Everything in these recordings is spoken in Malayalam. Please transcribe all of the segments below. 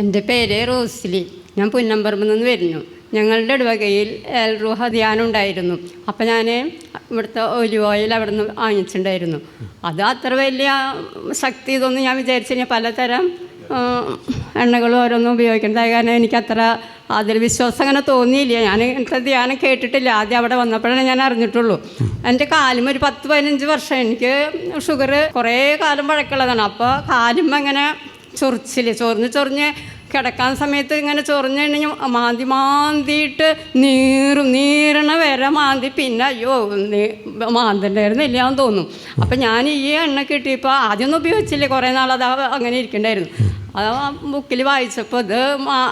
എന്റെ പേര് റോസ്ലി. ഞാൻ പുന്നമ്പറമ്പിൽ നിന്ന് വരുന്നു. ഞങ്ങളുടെ ഇടവകയിൽ എൽറുഹ ധ്യാനം ഉണ്ടായിരുന്നു. അപ്പം ഞാൻ ഇവിടുത്തെ ഒലിവ് ഓയിൽ അവിടെ നിന്ന് വാങ്ങിച്ചിട്ടുണ്ടായിരുന്നു. അത് അത്ര വലിയ ശക്തി ഇതൊന്നും ഞാൻ വിചാരിച്ചു പലതരം എണ്ണകളും ഓരോന്നും ഉപയോഗിക്കേണ്ടതായ കാരണം എനിക്ക് അത്ര അതിൽ വിശ്വാസം അങ്ങനെ തോന്നിയില്ല. ഞാൻ ഇങ്ങനത്തെ ധ്യാനം കേട്ടിട്ടില്ല. ആദ്യം അവിടെ വന്നപ്പോഴാണ് ഞാൻ അറിഞ്ഞിട്ടുള്ളൂ. എന്റെ കാലും ഒരു പത്ത് പതിനഞ്ച് വർഷം എനിക്ക് ഷുഗർ കുറേ കാലം വഴക്കുള്ളതാണ് അപ്പോൾ കാലും അങ്ങനെ ചൊറിച്ചിൽ ചൊറിഞ്ഞ് ചൊറിഞ്ഞ് കിടക്കാൻ സമയത്ത് ഇങ്ങനെ ചൊറിഞ്ഞിട്ടുണ്ടെങ്കിൽ മാന്തി മാന്തിയിട്ട് നീറും നീറണ വരെ മാന്തി. പിന്നെ അയ്യോ മാന്തണ്ടായിരുന്നില്ല എന്ന് തോന്നും. അപ്പം ഞാൻ ഈ എണ്ണ കിട്ടിയപ്പോൾ ആദ്യമൊന്നും ഉപയോഗിച്ചില്ല. കുറേ നാൾ അത് അങ്ങനെ ഇരിക്കണ്ടായിരുന്നു. അത് ആ ബുക്കിൽ വായിച്ചപ്പോൾ ഇത്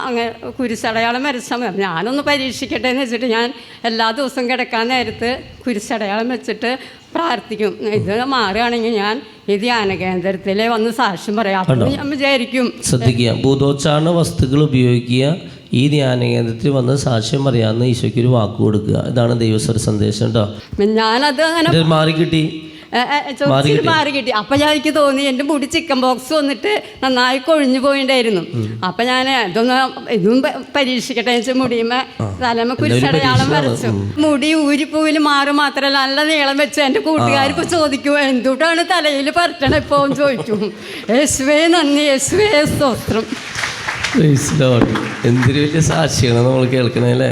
അങ്ങനെ കുരിശടയാളം വരച്ചാൽ ഞാനൊന്ന് പരീക്ഷിക്കട്ടെ എന്ന് വെച്ചിട്ട് ഞാൻ എല്ലാ ദിവസവും കിടക്കാൻ നേരത്ത് കുരിശടയാളം വെച്ചിട്ട് പ്രാർത്ഥിക്കും. ഇത് മാറുകയാണെങ്കിൽ ഞാൻ ഈ ധ്യാന കേന്ദ്രത്തിൽ വന്ന് സാക്ഷ്യം പറയാം. അപ്പോൾ ഞാൻ വിചാരിക്കും. ശ്രദ്ധിക്കുക. ഭൂതോച്ചാരണ വസ്തുക്കൾ ഉപയോഗിക്കുക ഈ ധ്യാന കേന്ദ്രത്തിൽ വന്ന് സാക്ഷ്യം പറയാമെന്ന് ഈശോയ്ക്ക് ഒരു വാക്ക് കൊടുക്കുക. ഇതാണ് ദൈവസ്വര സന്ദേശം കേട്ടോ. ഞാനത് അങ്ങനെ മാറിക്കിട്ടി. ചൊറിച്ചിൽ മാറി കിട്ടി. അപ്പം ഞാൻ എനിക്ക് തോന്നി എന്റെ മുടി ചിക്കൻ ബോക്സ് വന്നിട്ട് നന്നായി കൊഴിഞ്ഞു പോയിണ്ടായിരുന്നു. അപ്പം ഞാൻ ഇതൊന്ന് ഇതും പരീക്ഷിക്കട്ടെ എന്ന് വെച്ചാൽ മുടിയുമ്മ തലമ കുരിശടയാളം വരച്ചു. മുടി ഊരിപ്പൂവിൽ മാറും മാത്രമല്ല നല്ല നീളം വെച്ച് എന്റെ കൂട്ടുകാരിപ്പോൾ ചോദിക്കും എന്തുകൊണ്ടാണ് തലയിൽ പരട്ടണം? ഇപ്പോൾ ചോദിച്ചു ചോദിക്കും. യേശുവേ നന്ദി യേശുവേ സ്തോത്രം. എന്തൊരു വലിയ സാക്ഷിയാണ് നമ്മൾ കേൾക്കണേ അല്ലേ?